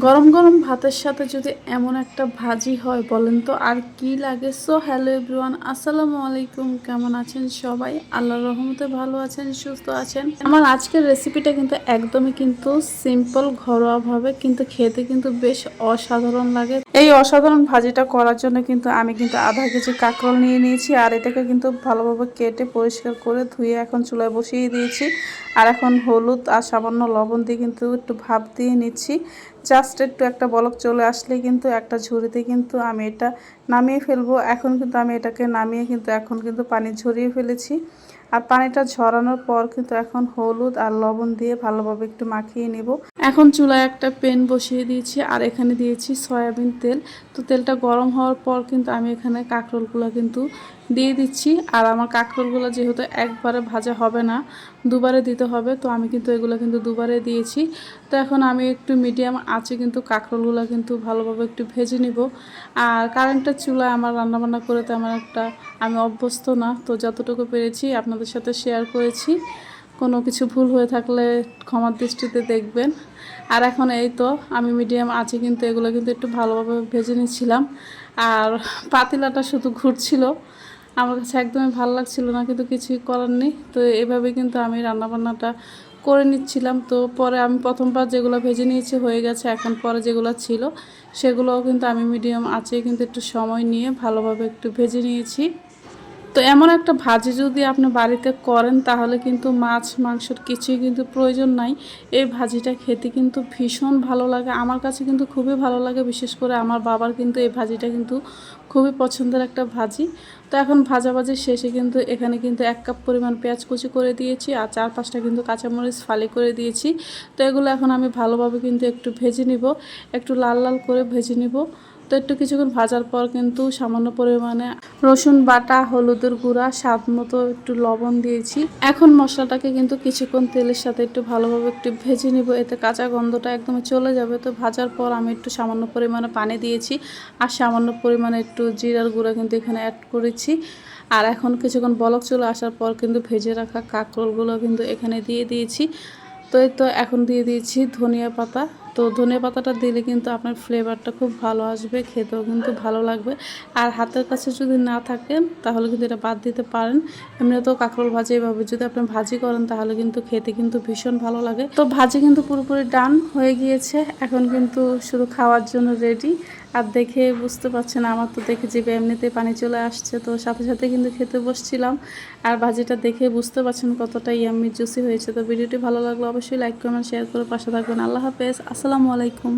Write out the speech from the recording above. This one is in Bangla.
গরম গরম ভাতের সাথে যদি এমন একটা ভাজি হয়, বলেন তো আর কি লাগে? সো হ্যালো এভরিওয়ান আসসালামু আলাইকুম। কেমন আছেন সবাই? আল্লাহ রহমতে ভালো আছেন, সুস্থ আছেন? আমার আজকের রেসিপিটা কিন্তু একদমই কিন্তু সিম্পল ঘরোয়াভাবে কিন্তু খেতে কিন্তু বেশ অসাধারণ লাগে। এই অসাধারণ ভাজিটা করার জন্য কিন্তু আমি কিন্তু আধা কেজি কাঁকরোল নিয়ে নিয়েছি, আর এটাকে কিন্তু ভালোভাবে কেটে পরিষ্কার করে ধুয়ে এখন চুলায় বসিয়ে দিয়েছি। আর এখন হলুদ আর সামান্য লবণ দিয়ে কিন্তু একটু ভাপ দিয়ে নিচ্ছি। জাস্ট একটু একটা বলক চলে আসলে কিন্তু একটা ঝুড়িতে কিন্তু আমি এটা নামিয়ে ফেলব। এখন কিন্তু আমি এটাকে নামিয়ে কিন্তু এখন কিন্তু পানি ঝরিয়ে ফেলেছি। আর পানিটা ঝরানোর পর কিন্তু এখন হলুদ আর লবণ দিয়ে ভালোভাবে একটু মাখিয়ে নেব। এখন চুলায় একটা পেন বসিয়ে দিয়েছি আর এখানে দিয়েছি সয়াবিন তেল। তো তেলটা গরম হওয়ার পর কিন্তু আমি এখানে কাঁকরোলগুলো কিন্তু দিয়ে দিচ্ছি। আর আমার কাঁকরোলগুলো যেহেতু একবারে ভাজা হবে না, দুবারে দিতে হবে, তো আমি কিন্তু এগুলো কিন্তু দুবারে দিয়েছি। তো এখন আমি একটু মিডিয়াম আছে কিন্তু কাঁকরোলগুলো কিন্তু ভালোভাবে একটু ভেজে নিব। আর কারেন্টের চুলায় আমার রান্নাবান্না করে তো আমার একটা আমি অভ্যস্ত না, তো যতটুকু পেরেছি আপনাদের সাথে শেয়ার করেছি। কোনো কিছু ভুল হয়ে থাকলে ক্ষমার দৃষ্টিতে দেখবেন। আর এখন এই তো, আমি মিডিয়াম আছে কিন্তু এগুলো কিন্তু একটু ভালোভাবে ভেজে নিচ্ছিলাম। আর পাতিলাটা শুধু ঘুরছিল। আমার কাছে একদমই ভালো লাগছিল না, কিন্তু কিছুই করার নেই। তো এভাবে কিন্তু আমি রান্নাবান্নাটা করে নিচ্ছিলাম। তো পরে আমি প্রথমবার যেগুলো ভেজে নিয়েছি হয়ে গেছে, এখন পরে যেগুলো ছিল, সেগুলোও কিন্তু আমি মিডিয়াম আছে কিন্তু একটু সময় নিয়ে ভালোভাবে একটু ভেজে নিয়েছি। তো এমন একটা ভাজি যদি আপনি বাড়িতে করেন, তাহলে কিন্তু মাছ, মাংসের কিছুই কিন্তু প্রয়োজন নাই। এই ভাজিটা খেতে কিন্তু ভীষণ ভালো লাগে। আমার কাছে কিন্তু খুবই ভালো লাগে, বিশেষ করে আমার বাবার কিন্তু এই ভাজিটা কিন্তু খুবই পছন্দের একটা ভাজি। তো এখন ভাজাভাজি শেষে কিন্তু এখানে কিন্তু এক কাপ পরিমাণ পেঁয়াজ কুচি করে দিয়েছি, আর চার পাঁচটা কিন্তু কাঁচামরিচ ফালি করে দিয়েছি। তো এগুলো এখন আমি ভালোভাবে কিন্তু একটু ভেজে নিব, একটু লাল লাল করে ভেজে নিব। তো একটু কিছুক্ষণ ভাজার পর কিন্তু সামান্য পরিমাণে রসুন বাটা, হলুদের গুঁড়া, স্বাদ মতো একটু লবণ দিয়েছি। এখন মশলাটাকে কিন্তু কিছুক্ষণ তেলের সাথে একটু ভালোভাবে একটু ভেজে নিব। এতে কাঁচা গন্ধটা একদম চলে যাবে। তো ভাজার পর আমি একটু সামান্য পরিমাণে পানি দিয়েছি আর সামান্য পরিমাণে একটু জিরার গুঁড়া কিন্তু এখানে অ্যাড করেছি। আর এখন কিছুক্ষণ বলক চলে আসার পর কিন্তু ভেজে রাখা কাঁকরোলগুলো কিন্তু এখানে দিয়ে দিয়েছি। তো এই তো এখন দিয়ে দিয়েছি ধনিয়া পাতা। তো ধনে পাতাটা দিলে কিন্তু আপনার ফ্লেভারটা খুব ভালো আসবে, খেতেও কিন্তু ভালো লাগবে। আর হাতের কাছে যদি না থাকেন তাহলে কিন্তু এটা বাদ দিতে পারেন। এমনিতেও কাঁকরোল ভাজি এভাবে যদি আপনি ভাজি করেন, তাহলে কিন্তু খেতে কিন্তু ভীষণ ভালো লাগে। তো ভাজি কিন্তু পুরোপুরি ডান হয়ে গিয়েছে। এখন কিন্তু শুধু খাওয়ার জন্য রেডি আর দেখে বুঝতে পারছেন, আমার তো দেখে যে এমনিতে পানি চলে আসছে, তো সাথে সাথে কিন্তু খেতে বসছিলাম। আর ভাজিটা দেখে বুঝতে পারছেন কতটা ইয়াম্মি জুসি হয়েছে। তো ভিডিওটি ভালো লাগল অবশ্যই লাইক কমেন্ট শেয়ার করে পাশে থাকবেন। আল্লাহ হাফেজ। আসসালামু আলাইকুম।